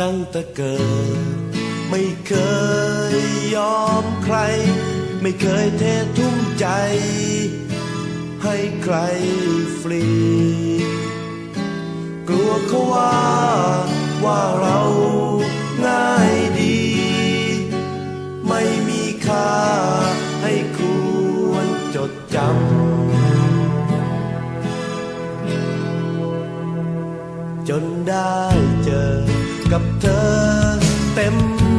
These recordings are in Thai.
ตั้งแต่เกิด ไม่เคยยอมใคร ไม่เคยเททุ่มใจ ให้ใครฟรี กลัวเขาว่าว่าเราง่ายดี ไม่มีค่าให้ควรจดจำจนได้เจอ กับเธอ เต็ม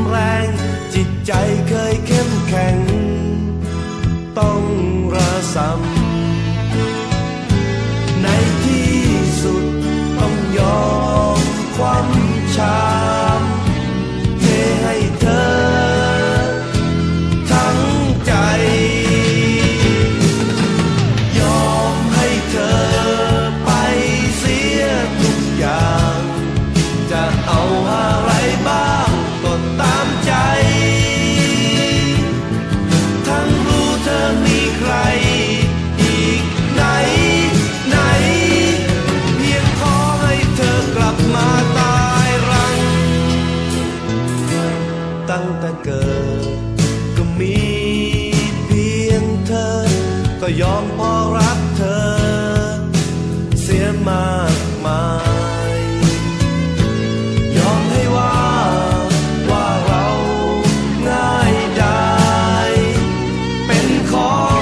แรง จิตใจเคยเข้มแข็ง ต้อง ก็ยอมพอรักเธอ เสียมากมาย ยอมให้ว่าว่าเราง่ายได้เป็นของ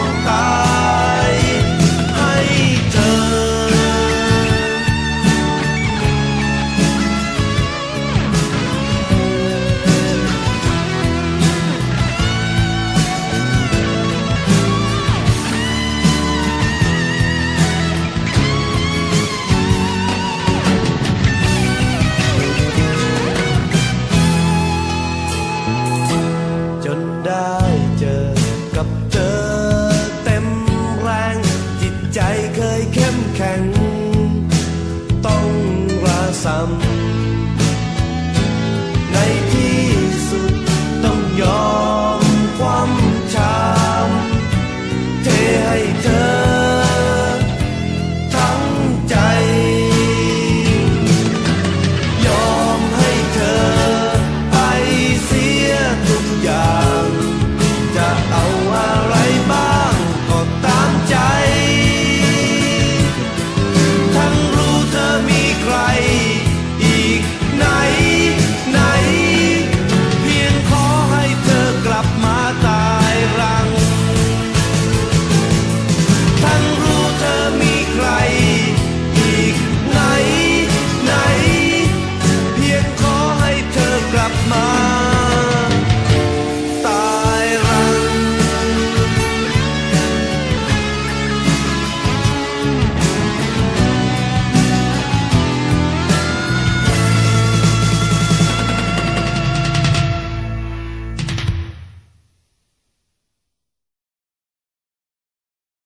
ร